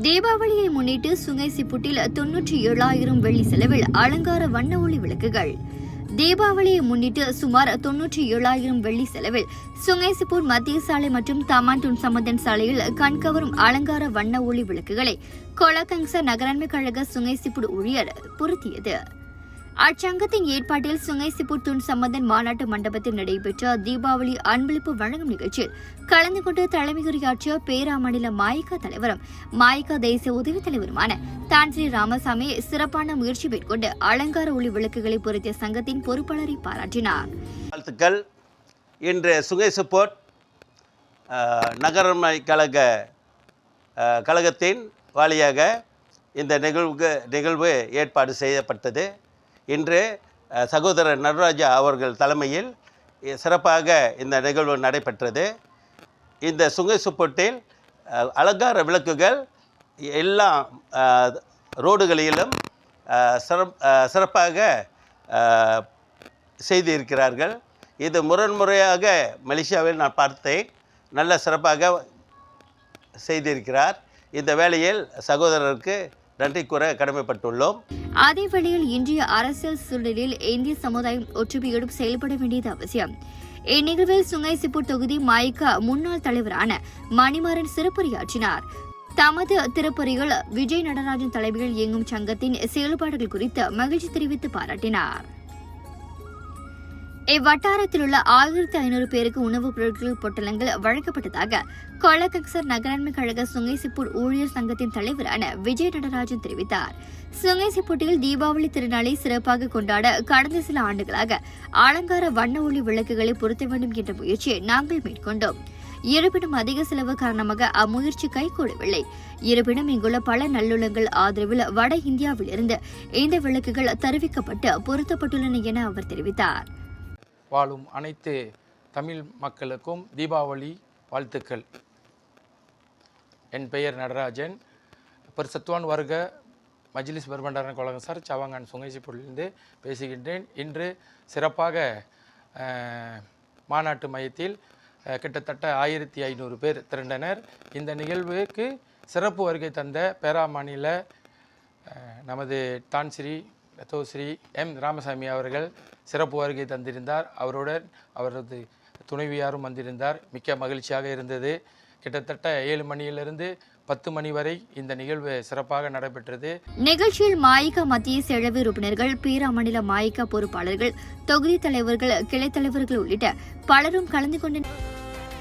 தீபாவளியை முன்னிட்டு சுங்கை சிப்புட்டில் தொன்னூற்றி ஏழாயிரம் வெள்ளி செலவில் அலங்கார வண்ண ஒளி விளக்குகள். தீபாவளியை முன்னிட்டு சுமார் தொன்னூற்றி ஏழாயிரம் வெள்ளி செலவில் சுங்கைசிப்பூர் மத்திய சாலை மற்றும் தமான்துன் சம்பந்தன் சாலையில் கண்கவரும் அலங்கார வண்ண ஒளி விளக்குகளை கொலகங்ச நகராண்மை கழக சுங்கைசிப்பூர் ஊழியர் பொருத்தியது. அச்சங்கத்தின் ஏற்பாட்டில் சுங்கைசிப்பூர் துன் சம்பந்தன் மாநாட்டு மண்டபத்தில் நடைபெற்ற தீபாவளி அன்பளிப்பு வழங்கும் நிகழ்ச்சியில் கலந்து கொண்டு தலைமையுரையாற்றிய பேரா மாநில தலைவரும் மாயக்கா தேசிய உதவித் தலைவருமான தான்ஸ்ரீ ராமசாமி சிறப்பான முயற்சி மேற்கொண்டு அலங்கார ஒளி விளக்குகளை பொருத்திய சங்கத்தின் பொறுப்பாளரை பாராட்டினார். வாழ்த்துக்கள். இன்று சுங்கேசுப்போர்ட் நகரமை கழக கழகத்தின் வாலியாக இந்த நிகழ்வுக்கு நிகழ்வு ஏற்பாடு செய்யப்பட்டது. இன்று சகோதரர் நடராஜா அவர்கள் தலைமையில் சிறப்பாக இந்த நிகழ்வு நடைபெற்றது. இந்த சுங்கேசுப்போட்டில் அஹ், அலங்கார விளக்குகள் எல்லா ரோடுகளிலும் சிறப் சிறப்பாக செய்திருக்கிறார்கள். இது முரண்முறையாக மலேசியாவில் நான் பார்த்தேன். நல்ல சிறப்பாக செய்திருக்கிறார். இந்த வேளையில் சகோதரருக்கு நன்றி கூற கடமைப்பட்டுள்ளோம். அதே வேளையில் இன்றைய அரசியல் சூழலில் இந்திய சமுதாயம் ஒற்றுமையுடன் செயல்பட வேண்டியது அவசியம். இந்நிகழ்வில் சுங்கைசிப்பூர் தொகுதி மயக்க முன்னாள் தலைவரான மணிமாறன் சிறப்புரையாற்றினார். தமது திருப்பதியில் விஜய் நடராஜன் தலைமையில் இயங்கும் சங்கத்தின் செயல்பாடுகள் குறித்து மகிழ்ச்சி தெரிவித்து பாராட்டினார். இவ்வட்டாரத்தில் உள்ள ஆயிரத்தி ஐநூறு பேருக்கு உணவுப் பொருட்கள் பொட்டலங்கள் வழங்கப்பட்டதாக கொலகக்சர் நகராண்மை கழக சுங்கைசிப்பூர் ஊழியர் சங்கத்தின் தலைவரான விஜய் நடராஜன் தெரிவித்தார். சுங்கைசிப்பூட்டில் தீபாவளி திருநாளை சிறப்பாக கொண்டாட கடந்த சில ஆண்டுகளாக அலங்கார வண்ண ஒளி விளக்குகளை பொருத்த வேண்டும் என்ற முயற்சியை நாங்கள் மேற்கொண்டோம். இருப்பினும் அதிக செலவு காரணமாக அம்முயற்சி கைகூடவில்லை. இருப்பினும் இங்குள்ள பல நல்லுள்ளங்கள் ஆதரவில் வட இந்தியாவிலிருந்து இந்த விளக்குகள் தருவிக்கப்பட்டு பொருத்தப்பட்டுள்ளன என அவர் தெரிவித்தார். வாழும் அனைத்து தமிழ் மக்களுக்கும் தீபாவளி வாழ்த்துக்கள். என் பெயர் நடராஜன். பெருசத்துவான் வர்க்க மஜ்லிஸ் பெருமண்டாரன் கொலகம் சார் சவாங்கான் சுங்கைசிப்பூரிலிருந்து பேசுகின்றேன். இன்று சிறப்பாக மாநாட்டு மையத்தில் கிட்டத்தட்ட ஆயிரத்தி ஐநூறு பேர் திரண்டனர். இந்த நிகழ்வுக்கு சிறப்பு வருகை தந்த பேரா மாநில நமது நமது தான்ஸ்ரீ லதோஸ்ரீ எம் ராமசாமி அவர்கள் சிறப்பு வருகை தந்திருந்தார். அவருடன் அவரது துணைவியாரும் வந்திருந்தார். மிக்க மகிழ்ச்சியாக இருந்தது. கிட்டத்தட்ட ஏழு மணியிலிருந்து பத்து மணி வரை இந்த நிகழ்வு சிறப்பாக நடைபெற்றது. நிகழ்ச்சியில் மாயிகா மத்திய செலவு உறுப்பினர்கள் பீரா மாநில மாயிகா பொறுப்பாளர்கள் தொகுதி தலைவர்கள் கிளை தலைவர்கள் உள்ளிட்ட பலரும் கலந்து கொண்டனர்.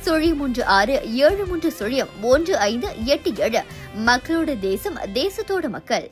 சுழி மூன்று ஆறு ஏழு மூன்று சுழியம் ஒன்று ஐந்து எட்டு ஏழு. மக்களோட தேசம் தேசத்தோட மக்கள்.